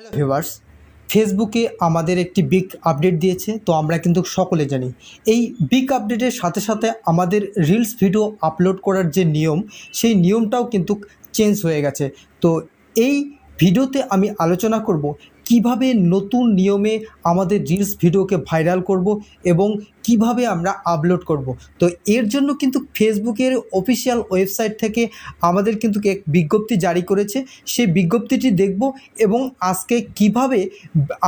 Hello viewers ফেসবুকে আমাদের একটি বিগ আপডেট দিয়েছে, তো আমরা কিন্তু সকলে জানি। এই বিগ আপডেটের সাথে সাথে আমাদের রিলস ভিডিও আপলোড করার যে নিয়ম, সেই নিয়মটাও কিন্তু চেঞ্জ হয়ে গেছে। তো এই ভিডিওতে আমি আলোচনা করব কীভাবে নতুন নিয়মে আমাদের রিলস ভিডিওকে ভাইরাল করব এবং কীভাবে আমরা আপলোড করব? তো এর জন্য কিন্তু ফেসবুকের অফিসিয়াল ওয়েবসাইট থেকে আমাদের কিন্তু এক বিজ্ঞপ্তি জারি করেছে। সেই বিজ্ঞপ্তিটি দেখব এবং আজকে কীভাবে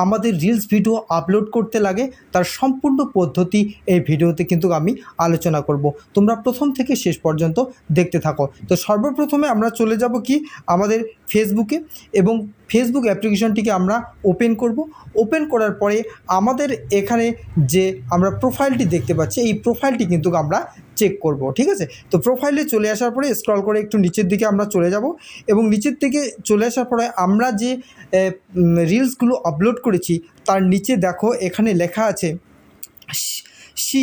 আমাদের রিলস ভিডিও আপলোড করতে লাগে, তার সম্পূর্ণ পদ্ধতি এই ভিডিওতে কিন্তু আমি আলোচনা করব। তোমরা প্রথম থেকে শেষ পর্যন্ত দেখতে থাকো। তো সর্বপ্রথমে আমরা চলে যাব কি? আমাদের ফেসবুকে এবং ফেসবুক অ্যাপ্লিকেশনটিকে আমরা ওপেন করব। ওপেন করার পরে আমাদের এখানে যে আমরা প্রোফাইলটি দেখতে পাচ্ছি, এই প্রোফাইলটি কিন্তু আমরা চেক করব, ঠিক আছে? তো প্রোফাইলে চলে আসার পরে স্ক্রল করে একটু নিচের দিকে আমরা চলে যাব এবং নিচের দিকে চলে আসার পরে আমরা যে রিলসগুলো আপলোড করেছি, তার নিচে দেখো এখানে লেখা আছে সি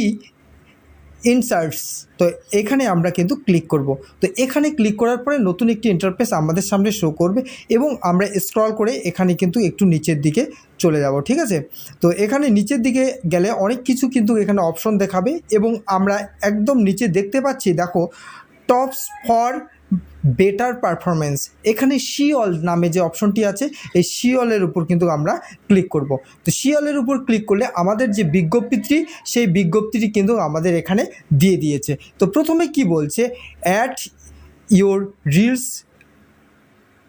ইনসার্টস তো এখানে আমরা কিন্তু ক্লিক করব। তো এখানে ক্লিক করার পরে নতুন একটি ইন্টারফেস আমাদের সামনে শো করবে এবং আমরা স্ক্রল করে এখানে কিন্তু একটু নিচের দিকে চলে যাব, ঠিক আছে? তো এখানে নিচের দিকে গেলে অনেক কিছু কিন্তু এখানে অপশন দেখাবে এবং আমরা একদম নিচে দেখতে পাচ্ছি, দেখো টপস ফর বেটার পারফরমেন্স এখানে শিওল নামে যে অপশনটি আছে, এই শিওলের উপর কিন্তু আমরা ক্লিক করব। তো শিওলের উপর ক্লিক করলে আমাদের যে বিজ্ঞপ্তিটি, সেই বিজ্ঞপ্তিটি কিন্তু আমাদের এখানে দিয়ে দিয়েছে। তো প্রথমে কি বলছে? Add your reels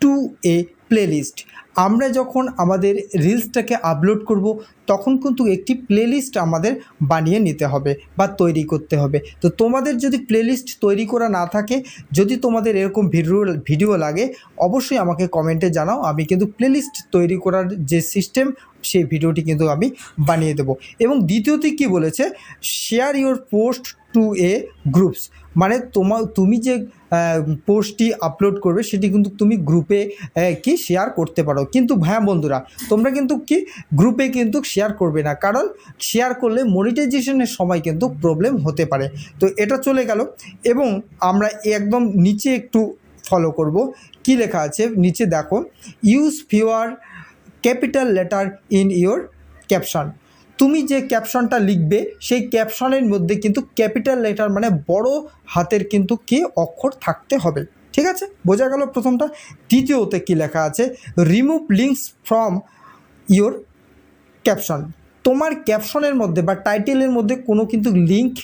to a playlist আমরা যখন আমাদের রিলসটাকে আপলোড করব, তখন কিন্তু একটি প্লেলিস্ট আমাদের বানিয়ে নিতে হবে বা তৈরি করতে হবে। তো তোমাদের যদি প্লেলিস্ট তৈরি করা না থাকে, যদি তোমাদের এরকম ভিডিও ভিডিও লাগে, অবশ্যই আমাকে কমেন্টে জানাও। আমি কিন্তু প্লেলিস্ট তৈরি করার যে সিস্টেম সেই ভিডিওটি কিন্তু আমি বানিয়ে দেবো। এবং দ্বিতীয়তে কি বলেছে? Share your post to a groups মানে তোমার তুমি যে পোস্টটি আপলোড করবে, সেটি কিন্তু তুমি গ্রুপে কি শেয়ার করতে পারো। কিন্তু হ্যাঁ বন্ধুরা, তোমরা কিন্তু কি গ্রুপে কিন্তু শেয়ার করবে না। কারণ শেয়ার করলে মনিটাইজেশনের সময় কিন্তু প্রবলেম হতে পারে। তো এটা চলে গেল। এবং আমরা একদম নিচে একটু ফলো করব। কি লেখা আছে? নিচে দেখো use fewer capital letter in your caption তুমি যে ক্যাপশনটা লিখবে, সেই ক্যাপশনের মধ্যে কিন্তু ক্যাপিটাল লেটার মানে বড় হাতের কিন্তু কি অক্ষর থাকতে হবে। ঠিক আছে? বোঝা গেল প্রথমটা। দ্বিতীয়তে কি লেখা আছে? Remove links from your caption তোমার ক্যাপশনের মধ্যে বা টাইটেলের মধ্যে কোনো কিন্তু লিঙ্ক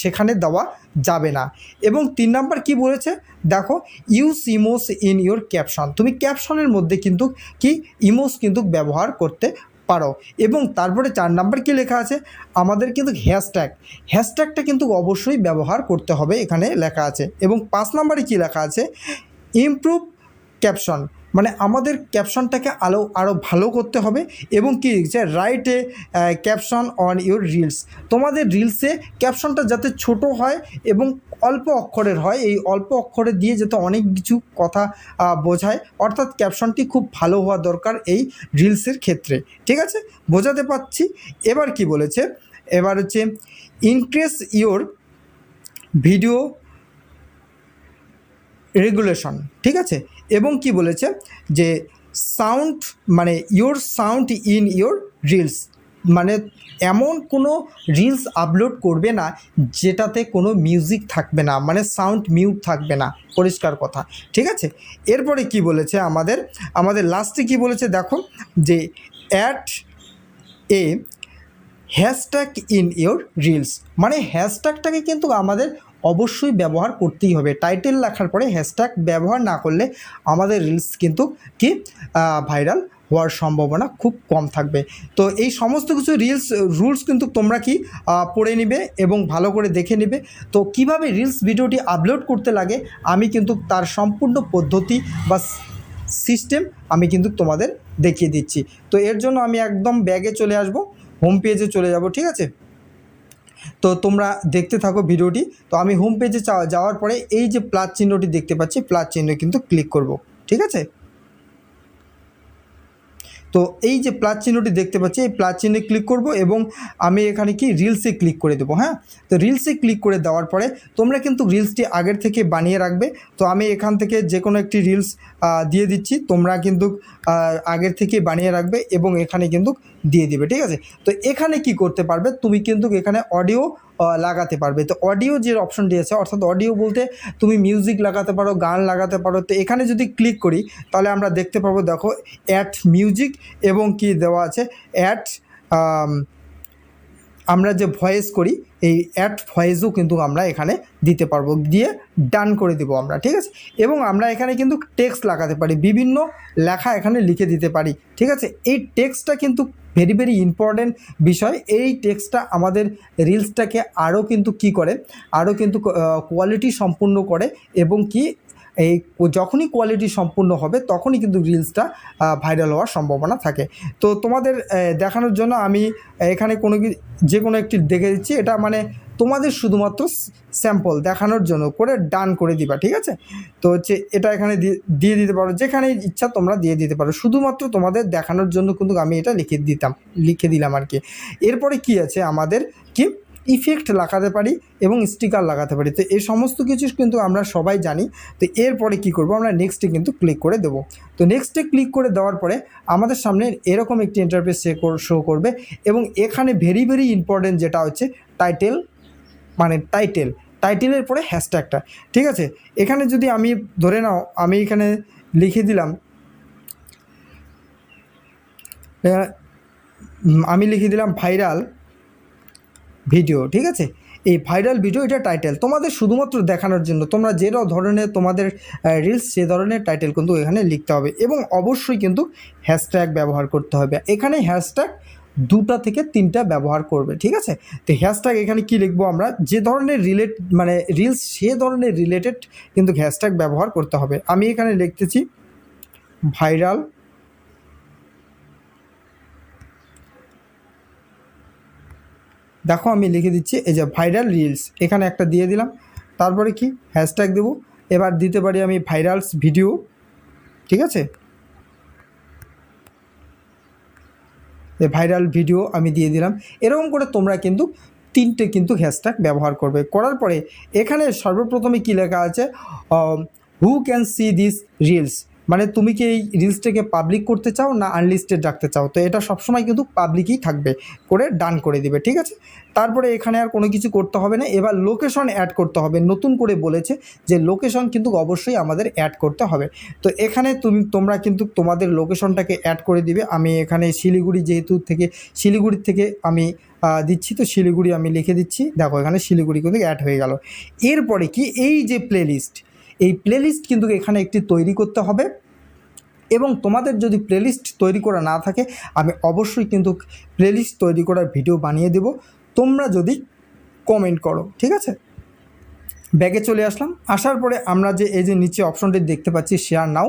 সেখানে দেওয়া যাবে না। এবং তিন নাম্বার কি বলেছে? দেখো use emos in your caption তুমি ক্যাপশনের মধ্যে কিন্তু কি? ইমোস কিন্তু ব্যবহার করতে পারো। এবং তারপরে চার নাম্বার কি লেখা আছে? আমাদের কিন্তু হ্যাশট্যাগ হ্যাশট্যাগটা কিন্তু অবশ্যই ব্যবহার করতে হবে এখানে লেখা আছে। এবং পাঁচ নাম্বারে কি লেখা আছে? ইমপ্রুভ ক্যাপশন মানে আমাদের ক্যাপশনটাকে আলো আরও ভালো করতে হবে এবং কি যে রাইটে ক্যাপশন অন ইউর রিলস তোমাদের রিলসে ক্যাপশনটা যাতে ছোট হয় এবং অল্প অক্ষরের হয়, এই অল্প অক্ষরে দিয়ে যাতে অনেক কিছু কথা বোঝায়। অর্থাৎ ক্যাপশনটি খুব ভালো হওয়া দরকার এই রিলসের ক্ষেত্রে। ঠিক আছে? বোঝাতে পারছি। এবার কি বলেছে? এবার হচ্ছে ইনক্রিজ ইওর ভিডিও রেগুলেশন ঠিক আছে? এবং কি বলেছে? যে সাউন্ড মানে your sound in your reels মানে এমন কোনো রিলস আপলোড করবে না যেটাতে কোনো মিউজিক থাকবে না মানে সাউন্ড মিউট থাকবে না। পরিষ্কার কথা, ঠিক আছে? এরপরে কি বলেছে আমাদের? আমাদের লাস্টে কি বলেছে দেখো? যে add a hashtag in your reels মানে হ্যাশট্যাগটাকে কিন্তু আমাদের অবশ্যই ব্যবহার করতেই হবে। টাইটেল লেখার পরে হ্যাশট্যাগ ব্যবহার না করলে আমাদের রিলস কিন্তু কি ভাইরাল হওয়ার সম্ভাবনা খুব কম থাকবে। তো এই সমস্ত কিছু রিলস রুলস কিন্তু তোমরা কি পড়ে নিবে এবং ভালো করে দেখে নেবে। তো কীভাবে রিলস ভিডিওটি আপলোড করতে লাগে, আমি কিন্তু তার সম্পূর্ণ পদ্ধতি বা সিস্টেম আমি কিন্তু তোমাদের দেখিয়ে দিচ্ছি। তো এর জন্য আমি একদম ব্যাগে চলে আসব হোম পেজে চলে যাব, ঠিক আছে? তো তোমরা দেখতে থাকো ভিডিওটি। তো আমি হোম পেজে যাওয়ার পরে এই যে প্লাস চিহ্নটি দেখতে পাচ্ছি, প্লাস চিহ্ন কিন্তু ক্লিক করব, ঠিক আছে? তো এই যে প্লাস চিহ্নটি দেখতে পাচ্ছি, এই প্লাস চিহ্নে ক্লিক করব এবং আমি এখানে কি রিলসে ক্লিক করে দেবো হ্যাঁ? তো রিলসে ক্লিক করে দেওয়ার পরে তোমরা কিন্তু রিলসটি আগের থেকে বানিয়ে রাখবে। তো আমি এখান থেকে যে কোনো একটি রিলস দিয়ে দিচ্ছি, তোমরা কিন্তু আগের থেকে বানিয়ে রাখবে এবং এখানে কিন্তু দিয়ে দেবে, ঠিক আছে? তো এখানে কি করতে পারবে? তুমি কিন্তু এখানে অডিও লাগাতে পারবে। তো অডিও যে অপশনটি আছে, অর্থাৎ অডিও বলতে তুমি মিউজিক লাগাতে পারো, গান লাগাতে পারো। তো এখানে যদি ক্লিক করি, তাহলে আমরা দেখতে পাবো, দেখো অ্যাট মিউজিক এবং কি দেওয়া আছে? অ্যাড আমরা যে ভয়েস করি, এই অ্যাড ভয়েসও কিন্তু আমরা এখানে দিতে পারব। দিয়ে ডান করে দেবো আমরা, ঠিক আছে? এবং আমরা এখানে কিন্তু টেক্সট লাগাতে পারি, বিভিন্ন লেখা এখানে লিখে দিতে পারি, ঠিক আছে? এই টেক্সটটা কিন্তু ভেরি ভেরি ইম্পর্ট্যান্ট বিষয়। এই টেক্সটটা আমাদের রিলসটাকে আরও কিন্তু কি করে? আরও কিন্তু কোয়ালিটি সম্পূর্ণ করে এবং কি এই যখনই কোয়ালিটি সম্পূর্ণ হবে, তখনই কিন্তু রিলসটা ভাইরাল হওয়ার সম্ভাবনা থাকে। তো তোমাদের দেখানোর জন্য আমি এখানে কোনো যে কোনো একটি দেখে দিচ্ছি। এটা মানে তোমাদের শুধুমাত্র স্যাম্পল দেখানোর জন্য করে ডান করে দিবা, ঠিক আছে? তো হচ্ছে এটা এখানে দিয়ে দিতে পারো। যেখানে ইচ্ছা তোমরা দিয়ে দিতে পারো। শুধুমাত্র তোমাদের দেখানোর জন্য কিন্তু আমি এটা লিখে দিতাম, লিখে দিলাম আর কি। এরপরে কি আছে? আমাদের কি ইফেক্ট লাগাতে পারি এবং স্টিকার লাগাতে পারি। তো এই সমস্ত কিছু কিন্তু আমরা সবাই জানি। তো এরপরে কি করব আমরা নেক্সটে কিন্তু ক্লিক করে দেবো। তো নেক্সটে ক্লিক করে দেওয়ার পরে আমাদের সামনে এরকম একটি ইন্টারফেস শো করবে এবং এখানে ভেরি ভেরি ইম্পর্টেন্ট যেটা হচ্ছে টাইটেল মানে টাইটেল টাইটেলের পরে হ্যাশট্যাগটা ঠিক আছে? এখানে যদি আমি ধরে নাও, আমি এখানে লিখে দিলাম আমি লিখে দিলাম ভাইরাল ভিডিও ঠিক আছে? এই ভাইরাল ভিডিও এটা টাইটেল তোমাদের শুধুমাত্র দেখানোর জন্য তোমরা যে ধরনের তোমাদের রিলস সে ধরনের টাইটেল কিন্তু এখানে লিখতে হবে এবং অবশ্যই কিন্তু হ্যাশট্যাগ ব্যবহার করতে হবে। এখানে হ্যাশট্যাগ দুটা থেকে তিনটা ব্যবহার করবে, ঠিক আছে? তো হ্যাশট্যাগ এখানে কি লিখব আমরা? যে ধরনের রিলেট মানে রিলস সে ধরনের রিলেটেড কিন্তু হ্যাশট্যাগ ব্যবহার করতে হবে। আমি এখানে লিখতেছি ভাইরাল দেখো আমি লিখে দিচ্ছি, এই যে ভাইরাল রিলস এখানে একটা দিয়ে দিলাম। তারপরে কি? হ্যাশট্যাগ দেবো। এবার দিতে পারি আমি ভাইরালস ভিডিও ঠিক আছে? ভাইরাল ভিডিও আমি দিয়ে দিলাম। এরকম করে তোমরা কিন্তু তিনটে কিন্তু হ্যাশট্যাগ ব্যবহার করবে। করার পরে এখানে সর্বপ্রথমে কী লেখা আছে? Who can see this reels মানে তুমি কি এই রিলসটাকে পাবলিক করতে চাও না আনলিস্টেড রাখতে চাও? তো এটা সবসময় কিন্তু পাবলিকই থাকবে, করে ডান করে দিবে, ঠিক আছে? তারপরে এখানে আর কোনো কিছু করতে হবে না। এবার লোকেশন অ্যাড করতে হবে। নতুন করে বলেছে যে লোকেশন কিন্তু অবশ্যই আমাদের অ্যাড করতে হবে। তো এখানে তুমি, তোমরা কিন্তু তোমাদের লোকেশনটাকে অ্যাড করে দিবে। আমি এখানে শিলিগুড়ি যেহেতু থেকে শিলিগুড়ির থেকে আমি দিচ্ছি, তো শিলিগুড়ি আমি লিখে দিচ্ছি। দেখো এখানে শিলিগুড়ি কিন্তু অ্যাড হয়ে গেল। এরপরে কি? এই যে প্লেলিস্ট এই প্লেলিস্ট কিন্তু এখানে একটি তৈরি করতে হবে। এবং তোমাদের যদি প্লেলিস্ট তৈরি করা না থাকে, আমি অবশ্যই কিন্তু প্লেলিস্ট তৈরি করার ভিডিও বানিয়ে দেব। তোমরা যদি কমেন্ট করো, ঠিক আছে? ব্যাগে চলে আসলাম। আসার পরে আমরা যে, এই যে নিচে অপশনটি দেখতে পাচ্ছি শেয়ার নাও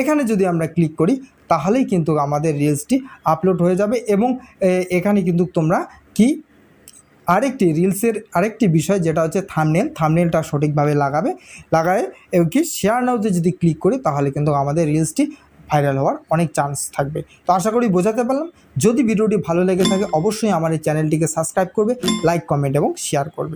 এখানে যদি আমরা ক্লিক করি, তাহলেই কিন্তু আমাদের রিলসটি আপলোড হয়ে যাবে এবং এখানে কিন্তু তোমরা কি আরেকটি রিলসের আরেকটি বিষয় যেটা হচ্ছে থামনেল থামনেলটা সঠিকভাবে লাগাবে, লাগায় এবং কি শেয়ার নাওতে যদি ক্লিক করি তাহলে কিন্তু আমাদের রিলসটি ভাইরাল হওয়ার অনেক চান্স থাকবে। তো আশা করি বোঝাতে পারলাম। যদি ভিডিওটি ভালো লেগে থাকে অবশ্যই আমার এই চ্যানেলটিকে সাবস্ক্রাইব করবে লাইক কমেন্ট এবং শেয়ার করবে।